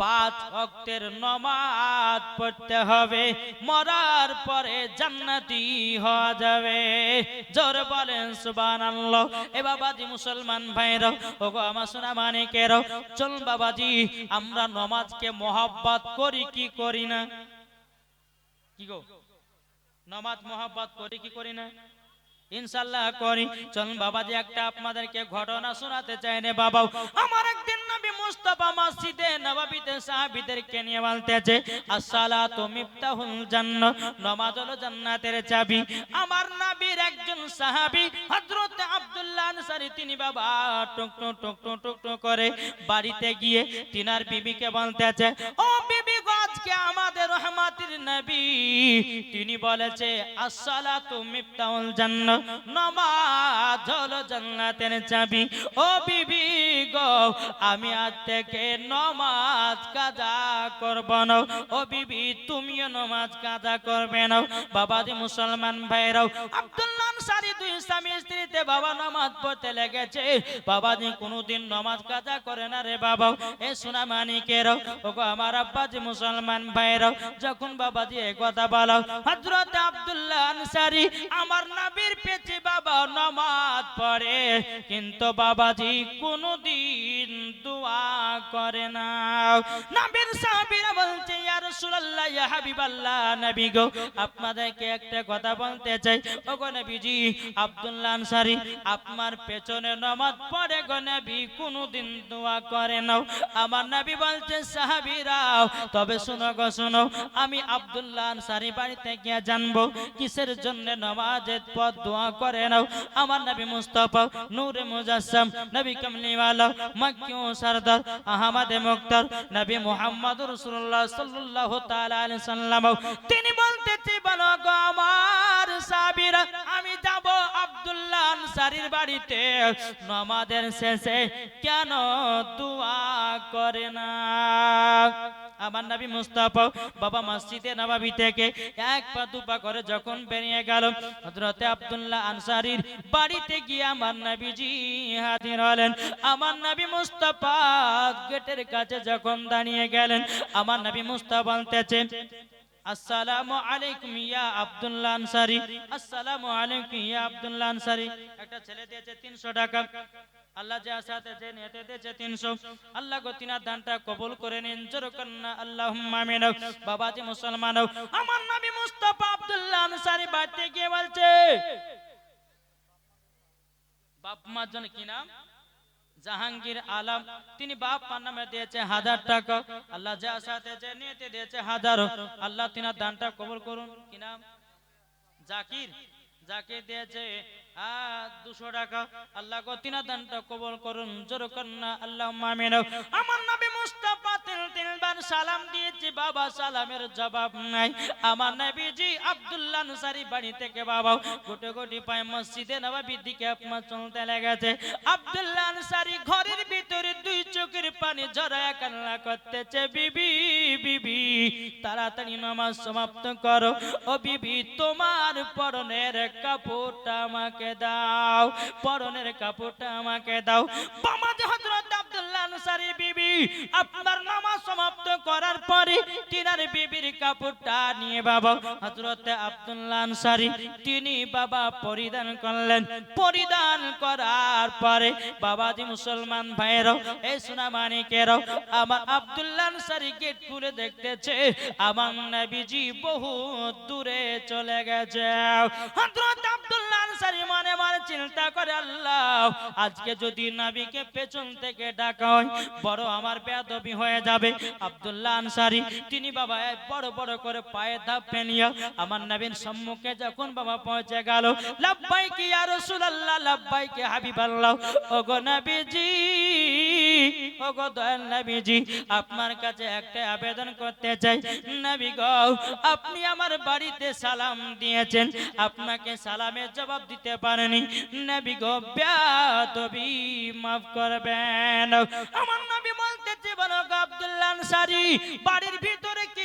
পাঁচ অক্তের নমাজ পড়তে হবে। মরার পরে জান্নাতি হওয়া যাবে। জোর বলেন, সুবহানাল্লাহ। এ বাবাজি মুসলমান ভাইরা ওগো আমার সোনা মানিকের চল বাবাজি, আমরা নমাজকে মহাব্বত করি কি করি না? কি গো? নমাজ মহাব্বত করি কি করি না? ইনশাল্লাহ করি। চল বাবাজি একটা আপনাদেরকে ঘটনা শোনাতে চাই রে বাবা। আমার একদিন নবী মুস্তাফা মসজিদে নিয়ে বলতেছে আসসালাতু মিফতাহুল নামাজ হলো জান্নাতের চাবি। আমার নবীর একজন সাহাবী হযরত আব্দুল্লাহ আনসারী তিনি বাবা টুক টুক টুক টুক টুক টুক করে বাড়িতে গিয়ে তিনার বিবিকে বলতেছে ও বিবি গো, আজকে আমাদের রহমাতির নবী। তিনি বলেছে, আসসালাতু মিফতাহুল জান্নাহ, নামাজ হলো জান্নাতের চাবি। ও বিবি গো, আমি আজ থেকে নমাজ কাজা করব না। ও বিবি, তুমিও নমাজ কাজা করবে না। মুসলমান ভাইরাও, আব্দুল্লাহ দুই স্বামী স্ত্রীতে বাবা পড়তে লেগেছে। কোনোদিন নমাজ কাজা করে না রে বাবা। এ সোনা মানিকেরও, ওগো আমার আব্বাজি মুসলমান ভাইরাও, যখন বাবাজি, এ কথা বলো। হযরত আব্দুল্লাহ আনসারী, আমার নবীর পেছে বাবা নমাজ পড়ে, কিন্তু বাবাজি কোনোদিন দোয়া করে না। নবীর সাহাবীরা বলছে, ইয়া রাসূলুল্লাহ, ইয়া হাবিবাল্লাহ, নবী গো, আপনাদেরকে একটা কথা বলতে চাই। ওগো নবীজি, আব্দুল্লাহ আনসারী, আপনার পেছনে নামাজ পড়ে গো নবী, কোনোদিন দোয়া করে না আমার নবী বলছে সাহাবীরাও তবে শুনো গো, শুনো, আমি আব্দুল্লাহ আনসারী বাড়িতে গিয়ে জানব, কিসের জন্য নামাজের পথ দোয়া করে নাও। আমার নবী মুস্তাফা, নূরে মুজাসসাম, নবী কামলিওয়ালা, মক্কি ও সরদার আহমদ মুক্তার, নবী মুহাম্মদ রাসূলুল্লাহ সাল্লাল্লাহু তাআলা আলাইহি সাল্লাম। তিনি বলতেছে বলো গো আমার সাহাবীরা আমি যাব আব্দুল্লাহ আনসারীর বাড়িতে। নামাজের শেষে কেন দোয়া করে না? আমার নবী মুস্তাফা, বাবা মসজিদে নবাবি থেকে এক পা দু পা করে যখন বেরিয়ে গেল, হযরতে আব্দুল্লাহ আনসারীর বাড়িতে গিয়ে আমার নবীজি হাজির হলেন। আমার নবী মুস্তাফা গেটের কাছে যখন দাঁড়িয়ে গেলেন, আমার নবী মুস্তাফা বলতেছে আসসালামু আলাইকুম ইয়া আব্দুল্লাহ আনসারী। আসসালামু আলাইকুম ইয়া আব্দুল্লাহ আনসারী। একটা ছেলে দিয়েছে 300 টাকা। আল্লাহ যা সাথে যে নিতে দিয়েছে 300 আল্লাহ গো দানটা কবুল করে নিন। জোর কন্না আল্লাহুম্মা আমিন বাবাজি মুসলমান আমার নবী মুস্তাফা আব্দুল্লাহ আনসারী বাড়িতে গিয়ে বলছে, বাপ মার জন্য কি নাম? জাহাঙ্গীর আলম, তিনি বাপ নামে দিয়েছে হাজার টাকা। আল্লাহ যা সাথে যে নিতে দিয়েছে হাজারো। আল্লাহ তিনার দানটা কবুল করুন। কি নাম? জাকির। জাকির দিয়েছে দুশো টাকা। আল্লাহ গো, তিনার দানটা কবল করুন। জোর কন্যা আল্লাহ মামিন আমার সালাম দিয়েছি, বাবা, সালামের জবাব নাই। আমার নবীজি আব্দুল্লাহ আনসারী বাড়ি থেকে বাবা, গোটে গোটি পায় মসজিদে নবাবির দিকে আপনার চলতে লেগেছে। আব্দুল্লাহ আনসারী ঘরের ভিতরে দুই চোখের পানি ঝরায় কান্না করতেছে, বিবি বিবি, তাড়াতাড়ি নামাজ সমাপ্ত করো। ও বিবি, তোমার পরনের কাপড়টা আমাকে দাও, পরনের কাপড়টা আমাকে দাও। বামাজ হযরত আব্দুল্লাহ বিবি, আপনার নামাজ সমাপ্ত করার পরে তিনার বিবির কাপড়টা নিয়ে বাবা, হযরত আব্দুল্লাহ তিনি বাবা পরিধান করলেন। পরিধান করার পরে মুসলমান এই সোনা মানিকেরও, আমার আব্দুল্লাহ গেট খুলে দেখতেছে, আমার নবীজি বহু দূরে চলে গেছে। হযরত আব্দুল্লাহ আনসারী মনে মনে চিন্তা করে, আল্লাহ, আজকে যদি নাবিকে পেছন থেকে ডাকা হয়, বড় আমার বেদবি হয়ে যাবে। আব্দুল্লাহ আনসারি, তিনি বাবা বড় বড় করে পায়ে ধাপ ফেনিয়া আমার নবীর সম্মুখে যখন বাবা পৌঁছে গেল, লাব্বাইকি লাভবাই কি লাব্বাইকি হাবিবাল্লাহ। ওগো নবীজি আপনার কাছে একটা আবেদন করতে চাই। নবী আপনি আমার বাড়িতে সালাম দিয়েছেন। আপনাকে সালামের জবাব দিতে পারেনি। নবী গো মাফ করবেন। আমার নবী বলো আব্দুল্লাহ বাড়ির ভিতরে কি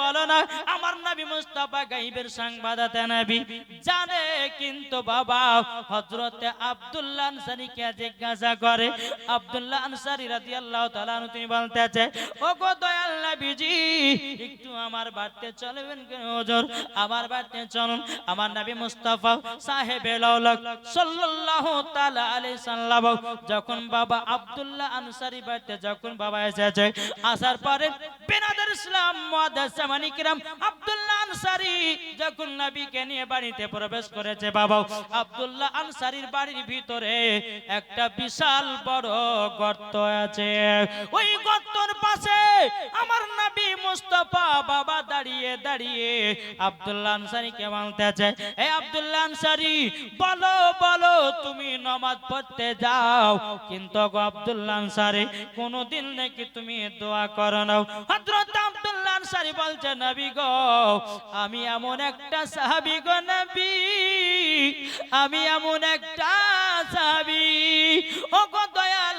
বলো না? আমার নবী মুস্তাফা গাইবের নবী। জানে কিন্তু বাবা আব্দুল্লাহ জিজ্ঞাসা করে আব্দুল্লাহ আনসারী নবী যখন বাবা আব্দুল্লাহ আনসারী বাড়িতে যখন বাবা এসেছে, আসার পরে বেনাদের ইসলাম আব্দুল্লাহ আনসারী যখন নবীকে নিয়ে বাড়িতে প্রবেশ করেছে, বাবা আব্দুল্লাহ আনসারীর বাড়ির ভিতরে একটা বিশাল বড় গর্ত আছে। ওই গর্তর পাশে আমার নবী মুস্তাফা বাবা দাঁড়িয়ে দাঁড়িয়ে আব্দুল্লাহ আনসারীকে বলতে আছে এই আব্দুল্লাহ আনসারী, বলো বলো, তুমি নামাজ পড়তে যাও। কিন্তু আব্দুল্লাহ আনসারী, কোনোদিন নাকি তুমি দোয়া করো না। হযরত আব্দুল্লাহ আনসারী বলছে, নবী গো, আমি এমন একটা সাহাবী গো নবী। আমি এমন একটা সাহাবী। ও গো দয়াল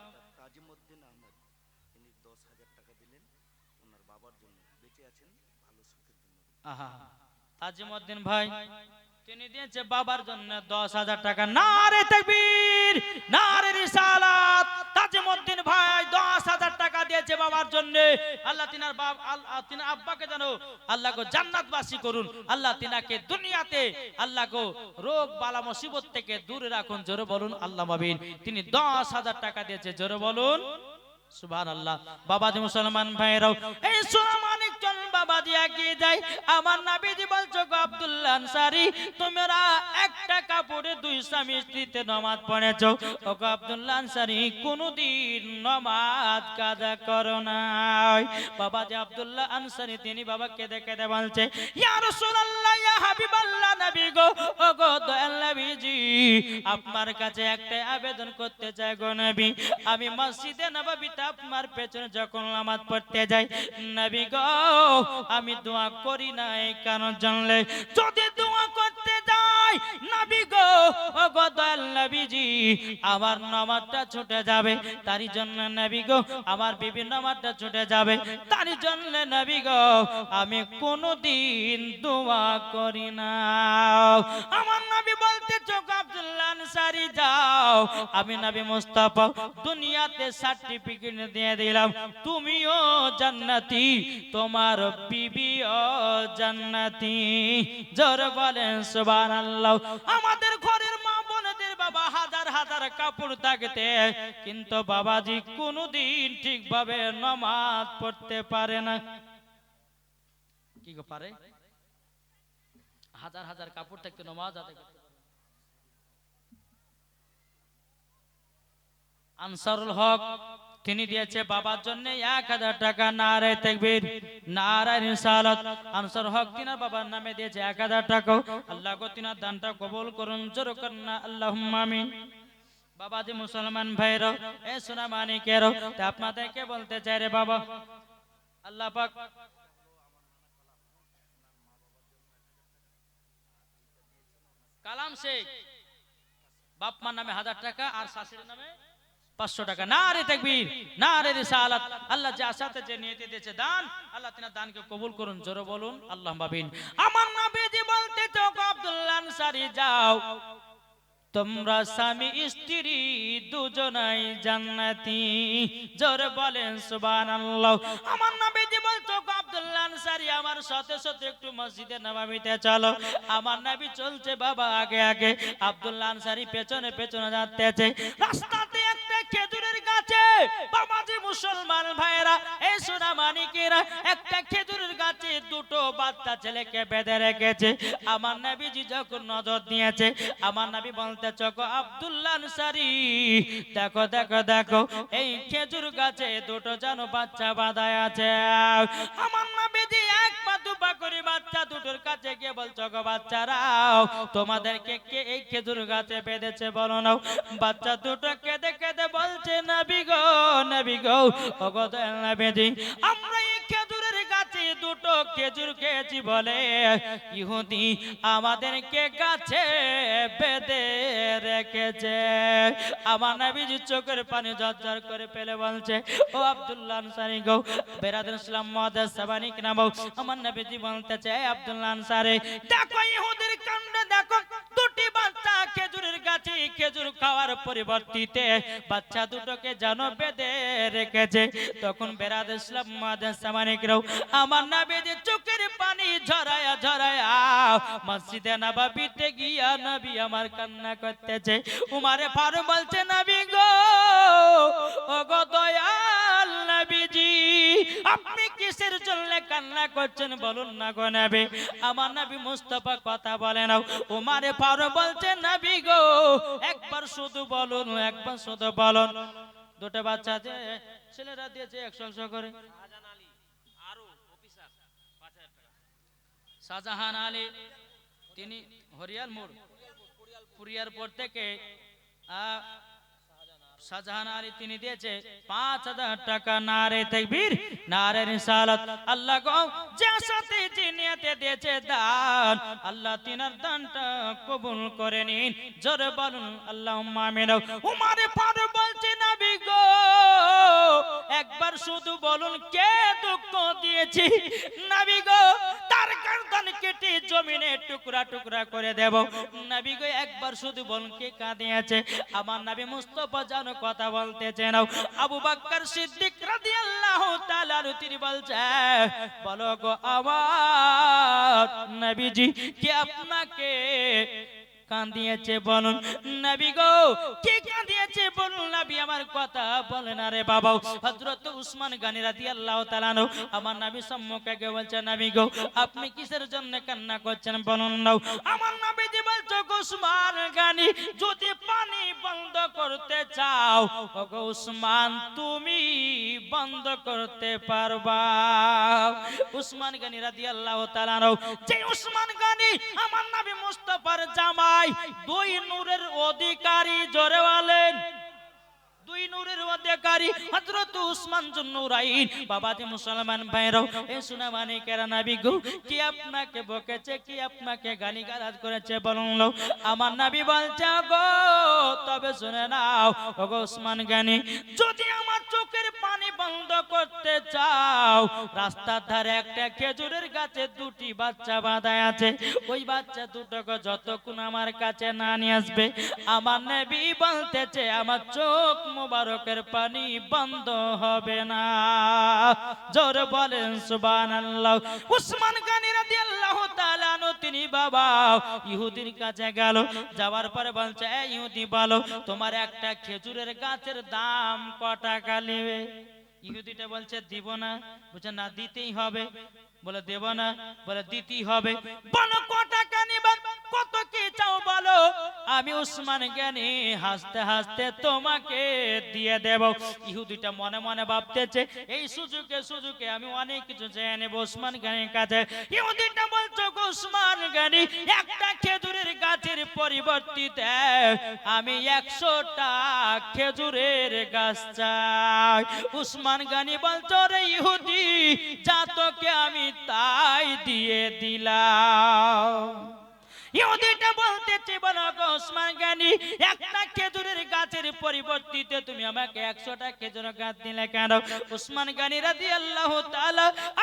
দশ হাজার টাকা দিলেন। ওনার বাবার জন্য বেঁচে আছেন, ভালো সুখের জন্য। আহা, তাজিমউদ্দিন ভাই, তিনি দিয়েছে বাবার জন্য দশ হাজার টাকা। ভাই দশ হাজার টাকা দিয়েছে বাবার জন্য। আল্লাহ তিনার আব্বাকে জানো আল্লাহ করুন। আল্লাহ তিনাকে দুনিয়াতে আল্লাহ কো রোগ, বালা, মুসিবত থেকে দূরে রাখুন। জোরে বলুন, আল্লাহ মাবিন তিনি দশ হাজার টাকা দিয়েছে। জোরে বলুন। সুবহান আল্লাহ বাবাজি মুসলমান ভাইরাও এই সোনামানিক চল বাবাজি এগিয়ে যায়, আমার নাবিজি বলছো গো আব্দুল্লাহ আনসারি, তোমরা একটা কাপড়ে দুই স্বামী স্ত্রীতে নামাজ পড়েছো? ও গো আব্দুল্লাহ আনসারি, কোনদিন নামাজ কাজা করো নাই। বাবাজি আব্দুল্লাহ আনসারি, তিনি বাবা কেঁদে কেঁদে বলছে, ইয়া রাসূলুল্লাহ, ইয়া হাবিবাল্লাহ নবী গো। ও গো দয়াল নবীজি, আপনার কাছে একটা আবেদন করতে চাই গো নবী। আমি মসজিদে নববীতে আপনার পেছনে যখন নামাজ পড়তে যাই, নবী গো আমি দোয়া করি নাই কারণ জানলে। যদি দোয়া করতে আমার ছুটে যাবে। তারই জন্য নবী গো, আমার ছুটে যাবে। জন্য গো, আমি দোয়া করি না। আমার নবী বলতে, চোখ আব্দুল্লাহ আনসারি যাও। আমি নবী মুস্তাফা, দুনিয়াতে সার্টিফিকেট দিয়ে দিলাম। তুমিও জান্নাতি, তোমার বিবিও জান্নাতি। জোর বলেন, সুবহানাল্লাহ। আমাদের ঘরের মা বোনদের বাবা হাজার হাজার কাপড় থাকতে, কিন্তু বাবাজি কোনোদিন ঠিকভাবে নামাজ পড়তে পারে না। কি গো পারে? হাজার হাজার কাপড় থাকতে নামাজ আদায় করতে। আনসারুল হক তিনি দিয়েছে বাবার জন্য এক হাজার টাকা নারায় তেকবীর। নারায় রিসালাত। আনসার হক তিনার বাবার নামে দিয়েছে এক হাজার টাকা। আল্লাহ গো, তিনার দানটা কবুল করুন, জোর কন্যা আল্লাহ আমিন। বাবাজি মুসলমান ভাইরো এ সোনা মানিকেরো, তা আপনাদেরকে বলতে চাই রে বাবা। আল্লাহ পাক। কালাম শেখ। বাপ মার নামে হাজার টাকা আর শাশুড়ির নামে পাঁচশো টাকা। না রে তাকবীর না রে রিসালাত। আল্লাহ যে আশাতে যে নিয়তে দিয়েছে দান, আল্লাহ তিনার দানকে কবুল করুন, জোরে বলুন, আল্লাহ বাবিন আমার নবীজি বলতে তো আব্দুল্লাহ আনসারী যাও। তোমরা স্বামী, স্ত্রী দুজনাই জান্নাতি। জোরে বলেন, সুবহানাল্লাহ। আমার নবীজি বলছো গো আব্দুল্লাহ আনসারী, আমার সাথে সাথে একটু মসজিদে নববীতে চলো। আমার নবী চলছে বাবা আগে আগে। আব্দুল্লাহ আনসারী পেছনে পেছনে যাচ্ছে। একটা খেজুরের গাছে। বাবাজি মুসলমান ভাইরা এই সোনা মানিকেরা, একটা খেজুরের গাছে দুটো বাচ্চা ছেলেকে বেঁধে রেখেছে। আমার নবীজি যখন নজর দিয়েছে, আমার নবী বলতে চকো আব্দুল্লাহ আনসারী, দেখো দেখো দেখো, এই খেজুর গাছে দুটো যেন বাচ্চা বাঁধায় আছে। আমার নবীজি এক করে দুটোর কাছে গিয়ে বলছো, গো বাচ্চারাও তোমাদেরকে কে এই খেজুর গাছে বেঁধেছে বলো নাও? বাচ্চা দুটো কেঁদে কেঁদে বলছে, নাবি গো নাবি গো, ওগো না বেঁধে আমরা এই খেজুরের গাছে দুটো খেজুর খেয়েছি বলে, ইহুদি আমাদেরকে গাছে বেঁধে রেখেছে। আমার নবীজি চোখের পানি ঝরঝর করে ফেলে বলছে, ও আব্দুল্লাহ আনসারি গো বেরাদুল ইসলাম মহাদাস সাবানিক নামক আমার নবীজি বলতেছে আব্দুল্লাহ আনসারি, দেখো ইহুদির কাণ্ড, দেখো, দুটি বাচ্চা খেজুরের গাছে খেজুর খাওয়ার পরিবর্তিতে বাচ্চা দুটোকে যেন বেঁধে রেখেছে। তখন বেরাদ ইসলাম মহাদাস সাবানিক রাও আমার নবীজি চোখের পানি ঝরায়া ঝরায়া মসজিদে নবাবিতে গিয়া নবী আমার কান্না করতেছে। উমারে ফারুক বলছে, নবী গো ও গো দয়াল নবীজি, আপনি কিসের জন্য কান্না করছেন বলুন না গো নবী? আমার নবী মুস্তফা কথা বলে না উমারে ফারুক বলছে, নবী গো, একবার শুধু বলুন, একবার শুধু বলুন। দুটো বাচ্চা আছে, ছেলেরা দিয়েছে একশো একশো করে। শাহজাহান আলী তিনি হরিয়াল মোড় পুরিয়ারপুর থেকে আহ, শাহজাহান আলী তিনি দিয়েছে পাঁচ হাজার টাকা নারে তকবীর নারে রিসালাত। আল্লাহ গো যে সাথে দিয়েছে দান আল্লাহ তিনার দানটা কবুল করে নিন। জোরে বলুন আল্লাহ আমিন। উমারে ফারুক বলছে নবী গো একবার শুধু বলুন কে দুঃখ দিয়েছি? নবী গো তার গর্দন কেটে জমিনে টুকরা টুকরা করে দেব। নবী গো, একবার শুধু বলুন কে কাঁদিয়েছে। আমার নবী মুস্তফা যেন কথা বলতে চেনাও আবু বাক্কার সিদ্দিক রাদিয়াল্লাহু তাআলা তিনি বলছে, বলো গো আমার নবীজি, কে আপনাকে কাঁদিয়েছে বলুন, নবী গো, কে কাঁদিয়েছে বলুন, নবী আমার কথা বলেন আরে বাবা হযরত উসমান গানি রাদিয়াল্লাহু তাআলা তালানো আমার নবী সম্মুখে গিয়ে বলছে, নবী গো, আপনি কিসের জন্য কান্না করছেন? বলুন নাও। আমার নবী যে বলছো গোসমান গানি, যদি বন্ধ করতে চাও উসমান, তুমি বন্ধ করতে পারবা। উসমান গানি রাদিয়াল্লাহু তাআলা যে উসমান গানি আমার নবী মুস্তাফার জামাই, দুই নূরের অধিকারী জোরে বলেন আমার নবী বলছে গো তবে শুনে নাও উসমান যদি আমার চোখের পানি বন্ধ করতে চাও, রাস্তার ধারে একটা খেজুরের গাছে দুটি বাচ্চা বাঁধা আছে। ওই বাচ্চা দুটোকে যতক্ষণ আমার কাছে না নিয়ে আসবে, আমার নবী বলতেছে, আমার চোখ মুবারকের পানি বন্ধ হবে না। জোর বলেন, সুবহানাল্লাহ। উসমান গানি রাদিয়াল্লাহু তাআলা তিনি বাবা, ইহুদির কাছে গেল। যাওয়ার পরে বলছে এই ইহুদি, বলো, তোমার একটা খেজুরের গাছের দাম ক টাকা নেবে ইহুদিটা বলছে, দিব না। বলছে, না, দিতেই হবে। বলে, দেব না। বলে, দিতেই হবে। বলো ক টাকা কত কি চাও বলো? আমি উসমান জ্ঞানী, হাসতে হাসতে তোমাকে দিয়ে দেব। ইহুদিটা মনে মনে ভাবতেছে, এই সুযোগে সুযোগে আমি অনেক কিছু চেয়ে নেব উসমান জ্ঞানীর কাছে। ইহুদিটা বলছো উসমান জ্ঞানী, একটা খেজুরের গাছের পরিবর্তিতে আমি একশোটা খেজুরের গাছ চাই। উসমান গানি বলছো রে ইহুদি, যা তোকে আমি তাই দিয়ে দিলাম। ইহুদিটা বলতেছে বলো ওসমান গানি, একটা খেজুরের গাছের পরিবর্তিতে তুমি আমাকে একশোটা খেজুর গাছ দিলে কেন? উসমান গানি আল্লাহ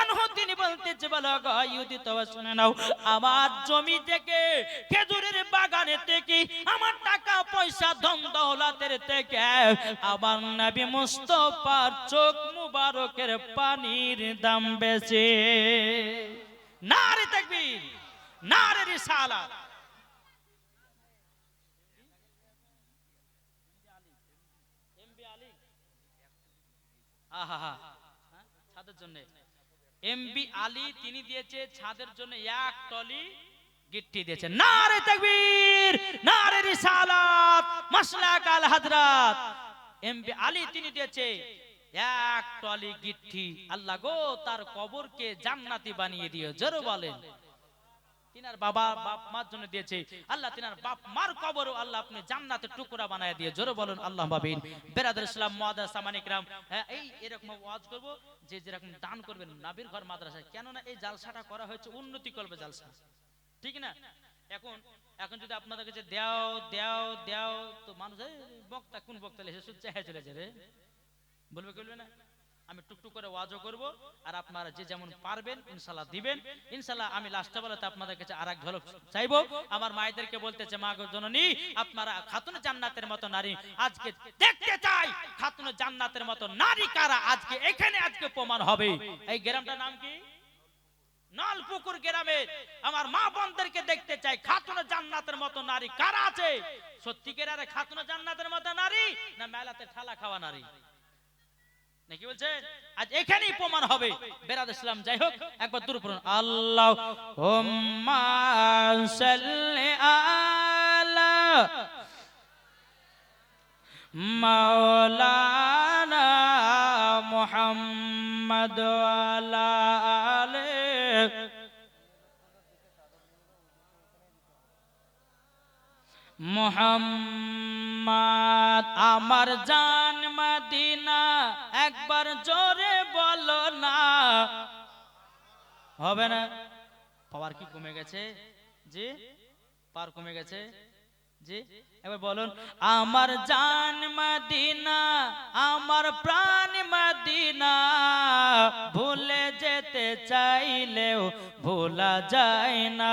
আনহু তিনি বলতেছে বলো ইহুদি তো শুনে নাও, আমার জমি থেকে, খেজুরের বাগানে থেকে, আমার টাকা পয়সা ধন দৌলতের থেকে, আমার নবী মুস্তফার চোখ মুবারকের পানির দাম বেশি। নারে তাকবীর। তিনি দিয়েছে ছাদের জন্য এক টলি গিট্টি দিয়েছে। নারে নারে রিসালাত, মাসলাক আল হযরত এমবি আলী তিনি দিয়েছে এক টলি গিট্টি। আল্লাহ গো, তার কবরকে জান্নাতি বানিয়ে দিও, জোরে বলেন। তিনার বাবা বাপ মার জন্য দিয়েছে। আল্লাহ তিনার বাপ মার কবরও আল্লাহ আপনি জান্নাতের টুকরা বানায় দিয়ে, জোরে বলুন, আল্লাহ বাবিন বেরাদুল ইসলাম মুআদ্দাস সামানিকরাম হ্যাঁ এই এরকম ওয়াজ করব, যে যেরকম দান করবেন নাবির ঘর মাদ্রাসায়। কেননা এই জালসাটা করা হয়েছে উন্নতি করবে জালসা। ঠিক না? এখন এখন যদি আপনাদের কাছে দেও দেও দেও, তো মানুষ বক্তা, কোন বক্তা এসে সুচ্চা হয়ে চলে যাবে। বলবে বলবে না? আমি টুকটুক করে ওয়াজও করব, আর আপনারা যে যেমন পারবেন, ইনশাল্লাহ দিবেন। ইনশাল্লাহ আমি লাস্টে বেলাতে আপনাদের কাছে আর এক ঝলক চাইব। আমার মায়েদেরকে বলতেছে, মা জননী, আপনারা খাতুন জান্নাতের মতো নারী। আজকে দেখতে চাই, খাতুন জান্নাতের মতো নারী কারা আজকে, এখানে আজকে প্রমাণ হবে। এই গ্রামটার নাম কি? নলপুকুর গ্রামে আমার মা বোনদেরকে দেখতে চাই, খাতুন জান্নাতের মতো নারী কারা আছে? সত্যিকারে খাতুন জান্নাতের মতো নারী না মেলাতে ঠালা খাওয়া নারী? নাকি বলছে আজ এখানেই প্রমাণ হবে। বেরাদ ইসলাম, যাই হোক, একবার দূর পড়ুন। আল্লাহ মোহাম্মদ। আমার জান মদিনা, একবার জোরে বলো না। হবে না? পাওয়ার কি কমে গেছে? জি? পার কমে গেছে? জি? এবার বলুন, আমার জান মদিনা, আমার প্রাণ মদিনা, ভুলে যেতে চাইলেও ভোলা যায় না।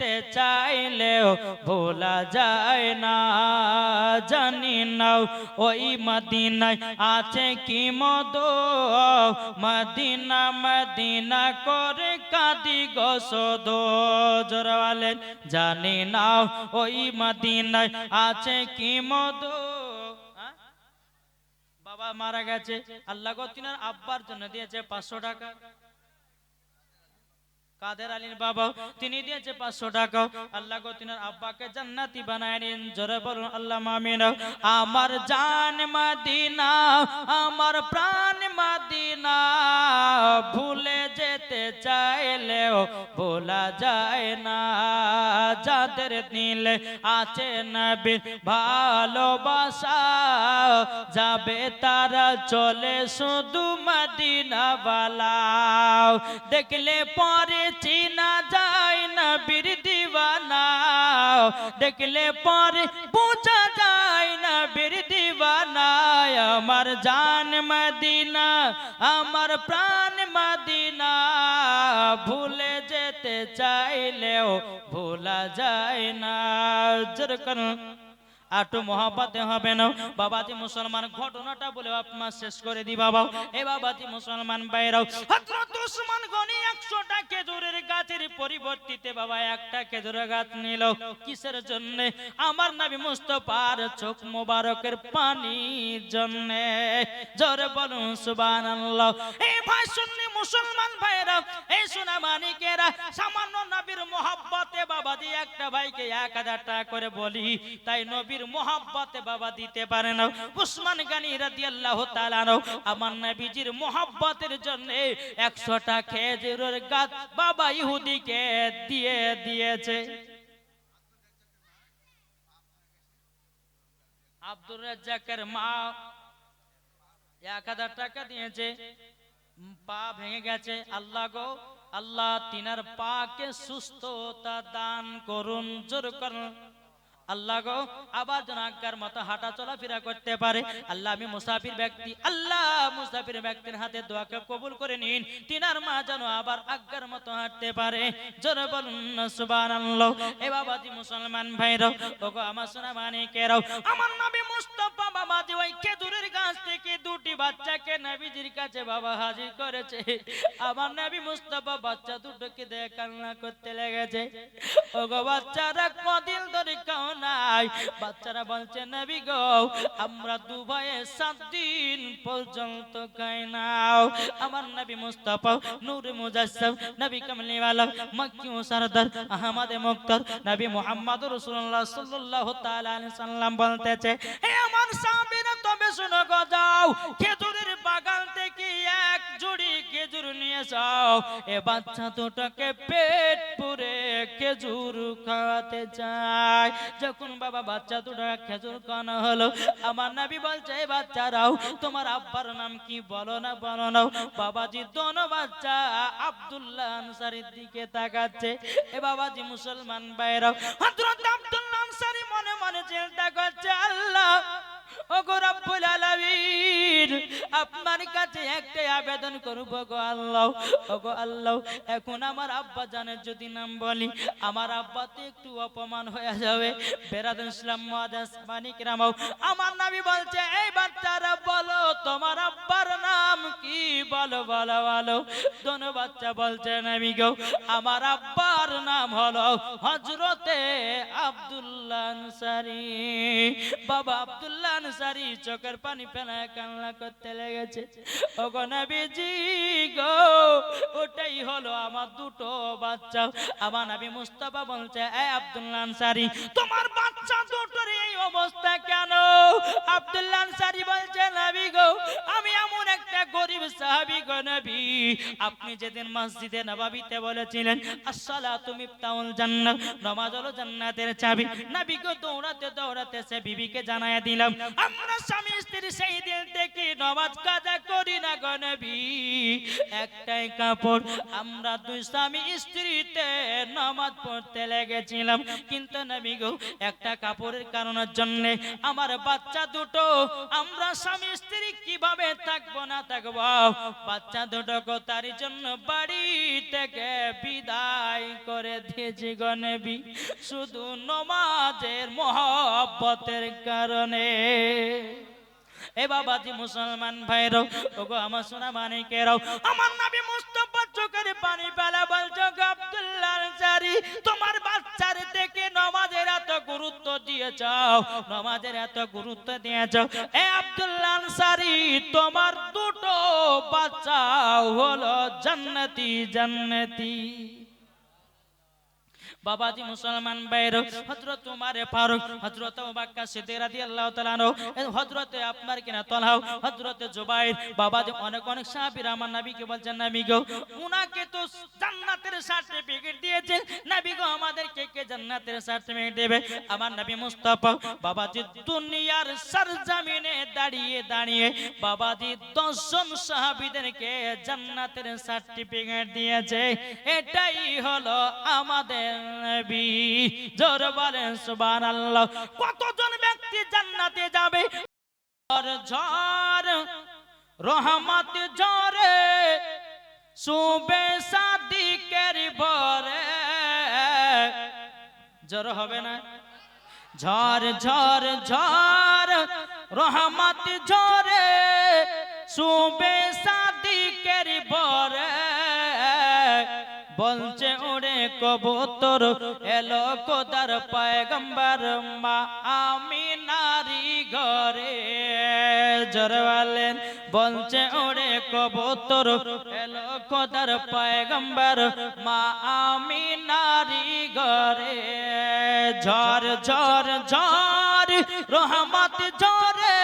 যেতে চাইলেও ভোলা যায় না। জানি নাও ওই মদিনায় আছে কি মদ। মদিনা মদিনা করে কাঁদি গোসদ জোরওয়ালেন জানি নাও ওই মদিনায় আছে কি মদ। হ্যাঁ? বাবা মারা গেছে। আল্লাহ তিনার আব্বার জন্য দিয়েছে পাঁচশো টাকা। কাদের আলীর বাবা? তিনি দিয়েছে পাঁচশো টাকা। আল্লাহ গো, তিনার আব্বাকে জান্নাতি বানায় নিন জোরে বলুন, আল্লাহ মামিন। আমার জান মাদিনা, আমার প্রাণ মাদিনা, ভুলে যেতে চাইলেও ভোলা যায় না। যাদের দিলে আছে নবীর ভালোবাসা, যাবে তারা চলে শুধু মদিনা বালাও দেখলে পরে চিনা যায় নবীর দিওয়ানা দেখলে পরে বোঝা যায় নবীর দিওয়ানা আমার জান মদিনা আমার প্রাণ মদিনা ভুলে যেতে চাইলেও ভোলা যায় না জোর করুন আটু মহাপাতে হবে না। বাবাজি মুসলমান, ঘটনাটা বলে আপনার শেষ করে দি বাবা। এ বাবাজি মুসলমান বাইরাও হযরত গনি 100টা খেজুরের গাছের পরিবর্তিতে বাবা একটা খেজুরের গাছ নিল। কিসের আমার চোখ মোবারকের জোরে বলুন এই ভাই শুননি মুসলমান এই সোনা সামান্য নবীর মোহাব্বতে বাবাজি একটা ভাইকে এক হাজার টাকা করে বলি, তাই নবীর মোহাব্বতে বাবা দিতে পারে না। উসমান গানি রাদিয়াল্লাহু তাআলা আনহু, আমার নবীজির মোহাব্বতের জন্য 100টা খেজুরের গাছ বাবা ইহুদিকে দিয়ে দিয়েছে। আব্দুর রাজ্জাকের মা এক হাজার টাকা দিয়েছে, পা ভেঙে গেছে। আল্লাহ গো, আল্লাহ তিনার পাকে সুস্থতা দান করুন, জোর করুন। আল্লাহ গো, আবার যেন আজ্ঞার মতো হাঁটা চলাফেরা করতে পারে। আল্লাহ, আমি মুসাফির ব্যক্তি, আল্লাহ, মুসাফির ব্যক্তির হাতে দোয়াকে কবুল করে নিন। তিনার মা যেন আবার আজ্ঞার মতো হাঁটতে পারে। জোরে বলুন না সুবহানাল্লাহ। এ বাবাজি মুসলমান ভাইরাও ওগো আমার সোনা মানিকেরাও আমার নবী মুস্তাফা বাবাজি ওই খেজুরের গাছ থেকে দুটি বাচ্চাকে নবীজির কাছে বাবা হাজির করেছে। আমার নবী মুস্তাফা বাচ্চা দুটোকে দেখে কান্না করতে লেগেছে। ওগো বাচ্চারা কদিন ধরে কান্না নাই। বাচ্চারা বলছে, নবী গো, আমরা দুবাইয়ে সাত দিন পর্যন্ত খাই নাও আমার নবী মুস্তাফা, নূর মুজাসসাম, নবী কামলিওয়ালা মক্কি ও সরদার আহমদ মুক্তার, নবী মুহাম্মদ রাসূলুল্লাহ সাল্লাল্লাহু সাল্লাম বলতেছে, হে আমার সাহাবীরা তবে শুনো গো, যাও, খেজুরের বাগান জুড়ি খেজুর নিয়ে যাও। এ বাচ্চা দুটোকে পেট পুরে খেজুর খাওয়াতে চায়। যখন বাবা বাচ্চা দুটো খেজুর খাওয়ানো হলো, আমার নবী বলছে "এই বাচ্চারাও, তোমার আব্বার নাম কি বলো না বলো না। বাবাজি দোনো বাচ্চা আব্দুল্লাহ আনসারির দিকে তাকাচ্ছে। এ বাবাজি মুসলমান বাইরাও হযরত আব্দুল্লাহ আনসারি মনে মনে চিন্তা করছে, আল্লাহ আপনার কাছে আবেদন করব গো আল্লাহ। ওগো আল্লাহ, এখন আমার আব্বা যদি নাম বলি, আমার আব্বা তো একটু অপমান হয়ে যাবে। বেরাদ ইসলাম মানিক রামাও, আমার বলছে, এই বাচ্চারা বলো, তোমার আব্বার নাম কি? বলো বলো বলো। দোনো বাচ্চা বলছে গো, আমার আব্বার নাম হলো হযরতে আব্দুল্লাহ আনসারী। বাবা আব্দুল্লাহ আনসারী চোখের পানি ফেলায় কান্না করতে লেগেছে। ওগো নবীজি গো, ওটাই হলো আমার দুটো বাচ্চা। আমার নবী মুস্তাফা বলছে, এ আব্দুল্লাহ আনসারি, তোমার বাচ্চা দুটোর এই অবস্থা কেন? আব্দুল্লাহ আনসারি বলছে, নবী গো, আমি এমন একটা গরিব সাহাবী গো আপনি যেদিন মসজিদে নবাবিতে বলেছিলেন, আসসালাতু মিফতাহুল জান্নাত নামাজ হলো জান্নাতের চাবি। নবী দৌড়াতে দৌড়াতে সে বিবিকে জানায় দিলাম, আমরা স্বামী স্ত্রী সেই দিন থেকে নামাজ কাজা করি না গো একটাই কাপড়, আমরা দুই স্বামী স্ত্রীতে নামাজ পড়তে লেগেছিলাম, কিন্তু নবী গো, একটা কাপড়ের কারণের জন্য আমার বাচ্চা দুটো, আমরা স্বামী স্ত্রী কীভাবে থাকব না থাকব বাচ্চা তার জন্য বাড়ি থেকে বিদায় করে দিয়েছি গনবী শুধু নমাজের মহব্বতের কারণে। এ বাবাজি মুসলমান ভাইরাও ওগো আমার সোনা মানিকেরাও আমার নাবি মুস্তাফা চোখের পানি পেলা বলছো আব্দুল্লাহ আনসারী তোমার বাচ্চার থেকে নমাজের এত গুরুত্ব দিয়েছ নমাজের এত গুরুত্ব দিয়েছ এ আব্দুল্লাহ সারি তোমার দুটো বাচ্চা হলো জান্নাতি জান্নাতি। বাবাজি মুসলমান বাইর, হযরত উমর ফারুক, হযরত আবুবকর সিদ্দিক রাদিয়াল্লাহু তাআলা হযরত আপনার কিনা তলহাও হযরত জুবাইর, বাবাজি অনেক অনেক সাহাবীরা আমার নবীকে বলছেন, নবী গো, উনাকে তো জান্নাতের সার্টিফিকেট দিয়েছেন, নবী গো, আমাদেরকে কে জান্নাতের সার্টিফিকেট দেবে? আমার নবী মুস্তাফা, বাবাজি দুনিয়ার সরজমিনে দাঁড়িয়ে দাঁড়িয়ে, বাবাজি দশজন সাহাবীদেরকে জান্নাতের সার্টিফিকেট দিয়েছে। এটাই হলো আমাদের জোর কতজন ব্যক্তি জান্নাতে যাবে? রহমত ঝরে সুবে সাদিকের ভরে। হবে না? ঝড় ঝড় ঝড়, রহমত ঝরে সুবে সাদিকের ভরে। বলছে, ওরে কবুতর, এলো কোদার পায়গম্বর, মা আমি নারী ঘরে। জরওয়ালেন বলছে, ওরে কবুতর, এলো কোদার পায়গম্বর, মা আমি নারী ঘরে। ঝড় ঝড় ঝড়, রহমত ঝরে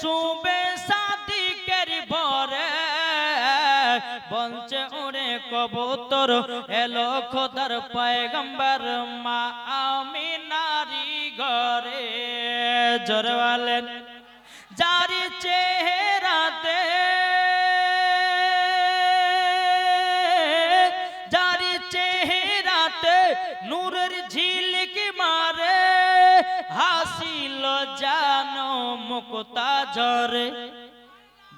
সুবে সাদিকের ভরে। বলছে কবুতর এলো খোদার পায়গম্বর, মা আমি নারী ঘরে। জরওয়ালেন যারি চেহারাতে যারি চেহারাতে নূরের ঝিলিক মারে, হাসিল জানো মুক্তা ঝরে।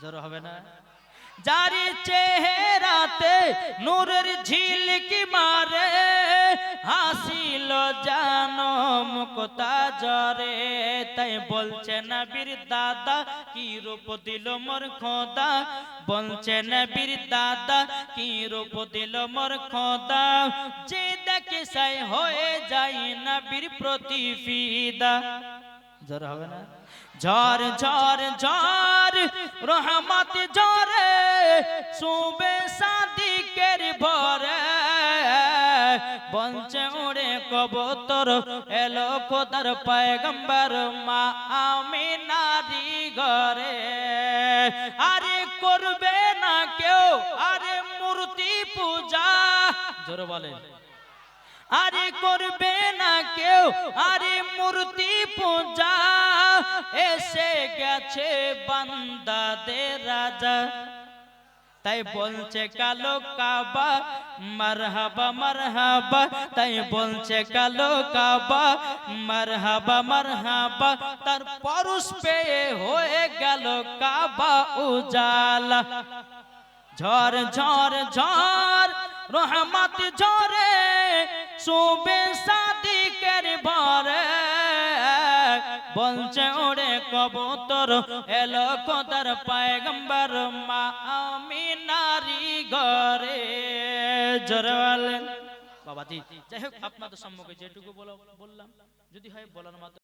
জ্বর হবে না? যারি চেহারাতে নূরের ঝিলিক মারে, হাসিল জানো মুক্তা জরে তাই বলছে নবীর দাদা, কি রূপ দিল মোর খোদা? বলছে নবীর দাদা, কি রূপ দিল মোর খোদা? যে দেখে নেশায় হয়ে যায় নবীর প্রতি ফিদা জ্বর হবে না? ঝড় ঝড় ঝড় রহমত ঝরে সুবে সাদিকের ভরে। বঞ্চে উড়ে কবুতর, এলো খোদার পয়গম্বর, মা আমি নারী ঘরে। আরে করবে না কেউ, আরে মূর্তি পূজা। জোর বলে আরে করবে না কেউ। আরে মূর্তি পূজা, এসে গেছে বান্দাদের রাজা। তাই বলছে কালো কাবা, মারহাবা মারহাবা। তাই বলছে কালো কাবা, মারহাবা মারহাবা। তার পরশ পেয়ে হয়ে গেল কাবা উজালা। ঝড় ঝড় ঝড়, রহমত ঝরে সুবে সাদিকের ভরে বলছে ওরে কবুতর, এলো কোদার পায়গম্বর মা আমি নারী ঘরে। জোরে বাবাজি, যাই হোক, আপনাদের সম্মুখে যেটুকু বললাম। যদি হয় বলার মতো